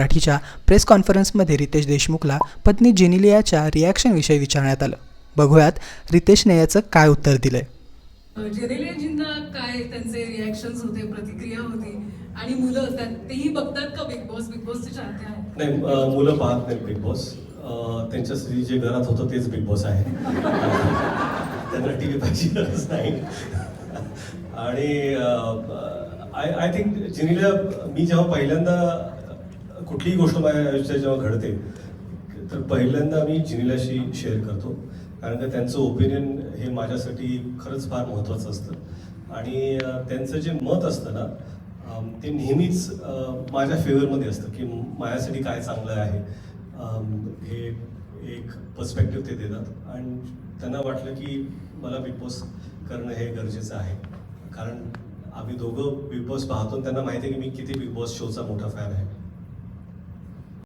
मराठीच्या प्रेस कॉन्फरन्समध्ये रितेश देशमुखला पत्नी जेनिलियाच्या रिॲक्शनविषयी विचारण्यात आलं. बघूयात रितेशने याचं काय उत्तर दिलंय. जेनेलियाजींना काय त्यांचे रिॲक्शन्स होते प्रतिक्रिया होती? आणि मुलं तेही बघतात का बिग बॉस बिग बॉसचे चाहते आहेत. नाही मुलं पाहत नाहीत बिग बॉस अं, त्यांच्यासाठी जे घरात होतं तेच बिग बॉस आहे. त्यांना टी व्ही पाहिजे गरज नाही. आणि आय आय थिंक जिनीला मी जेव्हा पहिल्यांदा कुठलीही गोष्ट माझ्या आयुष्यात जेव्हा घडते तर पहिल्यांदा मी जिनीलाशी शेअर करतो. कारण का त्यांचं ओपिनियन हे माझ्यासाठी खरंच फार महत्त्वाचं असतं. आणि त्यांचं जे मत असतं ना ते नेहमीच माझ्या फेवरमध्ये असतं की माझ्यासाठी काय चांगलं आहे. हे एक पर्स्पेक्टिव्ह ते देतात. आणि त्यांना वाटलं की मला बिग बॉस करणं हे गरजेचं आहे. कारण आम्ही दोघं बिग बॉस पाहतो त्यांना माहिती आहे की मी किती बिग बॉस शोचा मोठा फॅन आहे.